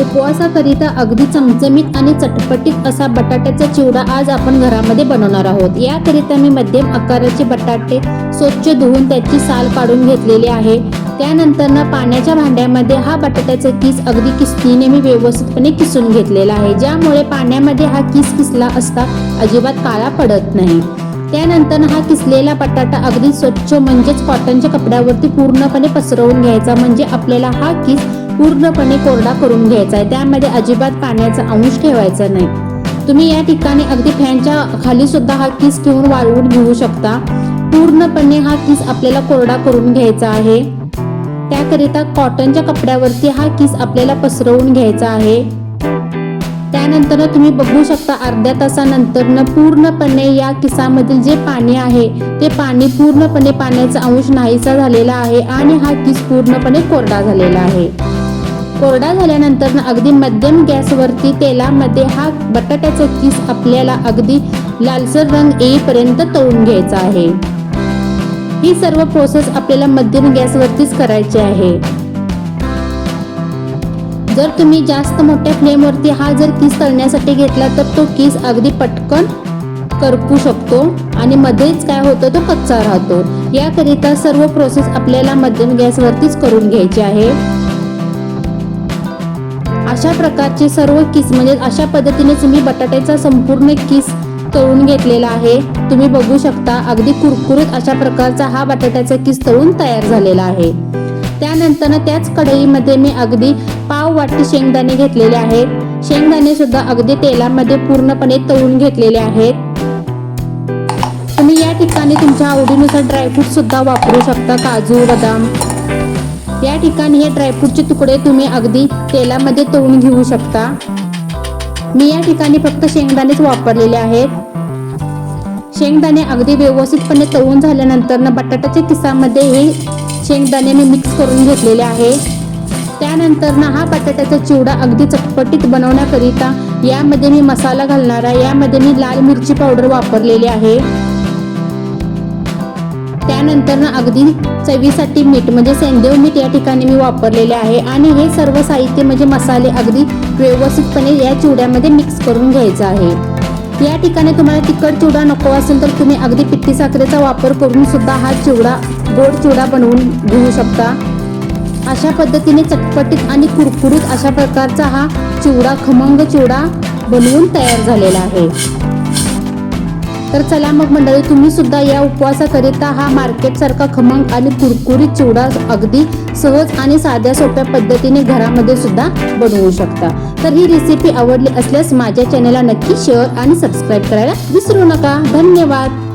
उपवासाकरिता अगदी चमचमीत आणि चटपटीत असा बटाट्याचा चिवडा आज आपण घरामध्ये बनवणार आहोत. याकरिता मी मध्यम आकाराचे बटाटे स्वच्छ धुवून त्याची साल काढून घेतलेली आहे. त्यानंतर ना पाण्याच्या भांड्यामध्ये हा बटाट्याचा किस अगदी किसणीने मी व्यवस्थितपणे किसून घेतलेला आहे. ज्यामुळे पाण्यामध्ये हा किस किसला असता अजिबात काळा पडत नाही. त्यानंतर हा किसलेला बटाटा अगदी स्वच्छ म्हणजेच कॉटनच्या कपड्यावरती पूर्णपणे पसरवून घ्यायचा. म्हणजे आपल्याला हा किस पूर्णपणे कोरडा करून घ्यायचा आहे त्यामध्ये अजिबात पाण्याचा अंश ठेवायचा नाही. तुम्ही या ठिकाणी अगदी फॅनच्या खाली सुद्धा हा किस ठेवून वाळवून घेऊ शकता. पूर्णपणे हा किस आपल्याला कोरडा करून घ्यायचा आहे. त्याकरिता कॉटनच्या कपड्यावरती हा किस आपल्याला पसरवून घ्यायचा आहे. त्यानंतर तुम्ही बघू शकता अर्ध्या तासानंतर पूर्णपणे या किसामधील जे पाणी आहे ते पाणी पूर्णपणे पाण्याचा अंश नाहीसा झालेला आहे आणि हा किस पूर्णपणे कोरडा झालेला आहे. कोरडा झाल्यानंतर अगदी मध्यम गॅसवरती तेलामध्ये हा बटाट्याचा किस आपल्याला अगदी लालसर रंग येईपर्यंत तळून घ्यायचा आहे. ही सर्व प्रोसेस आपल्याला मध्यम गॅसवरतीच करायची आहे. जर तुम्ही जास्त मोठ्या फ्लेमवरती हा जर किस तळण्यासाठी घेतला तर तो किस अगदी पटकन करपू शकतो आणि मध्येच काय होतं तो कच्चा राहतो. याकरिता सर्व प्रोसेस आपल्याला मध्यम गॅसवरतीच करून घ्यायची आहे. अशा प्रकारचे सर्व किस म्हणजे अशा पद्धतीनेच मी बटाट्याचा संपूर्ण किस तळून घेतलेला आहे. तुम्ही बघू शकता अगदी कुरकुरीत अशा प्रकारचा हा बटाट्याचा किस तळून तयार झालेला आहे. त्यानंतर त्याच कढईमध्ये मी अगदी पाव वाटी शेंगदाणे घेतलेले आहेत शेंगदाणे सुद्धा अगदी तेलामध्ये पूर्णपणे तळून घेतलेले आहेत. तुम्ही या ठिकाणी तुमच्या आवडीनुसार ड्रायफ्रूट सुद्धा वापरू शकता काजू बदाम. या ठिकाणी हे ड्रायफ्रूटचे तुकडे तुम्ही अगदी तेलामध्ये तळून घेऊ शकता. मी या ठिकाणी फक्त शेंगदाणेच वापरलेले आहेत. शेंगदाणे अगदी व्यवस्थितपणे तळून झाल्यानंतर ना बटाट्याच्या किसामध्ये हे शेंगदाणे मी मिक्स करून घेतलेले आहे. त्यानंतर ना हा बटाट्याचा चिवडा अगदी चटपटीत बनवण्याकरिता यामध्ये मी मसाला घालणार आहे. यामध्ये मी लाल मिरची पावडर वापरलेली आहे. त्यानंतर ना अगदी चवीसाठी मीठ म्हणजे सेंदेव मीठ या ठिकाणी मी वापरलेले आहे. आणि हे सर्व साहित्य म्हणजे मसाले अगदी व्यवस्थितपणे या चिवड्यामध्ये मिक्स करून घ्यायचं आहे. या ठिकाणी तुम्हाला तिखट चिवडा नको असेल तर तुम्ही अगदी पिठी साखरेचा वापर करून सुद्धा हा चिवडा गोड चिवडा बनवून घेऊ शकता. अशा पद्धतीने चटपटीत आणि कुरकुरीत अशा प्रकारचा हा चिवडा खमंग चिवडा बनवून तयार झालेला आहे. तर चला मग मंडळी तुम्ही सुद्धा या उपवासाकरिता हा मार्केट सारखा खमंग आणि कुरकुरीत चिवडा अगदी सहज आणि साध्या सोप्या पद्धतीने घरामध्ये सुद्धा बनवू शकता. तर ही रेसिपी आवडली असल्यास माझ्या चॅनलला नक्की शेअर आणि सबस्क्राईब करायला विसरू नका. धन्यवाद.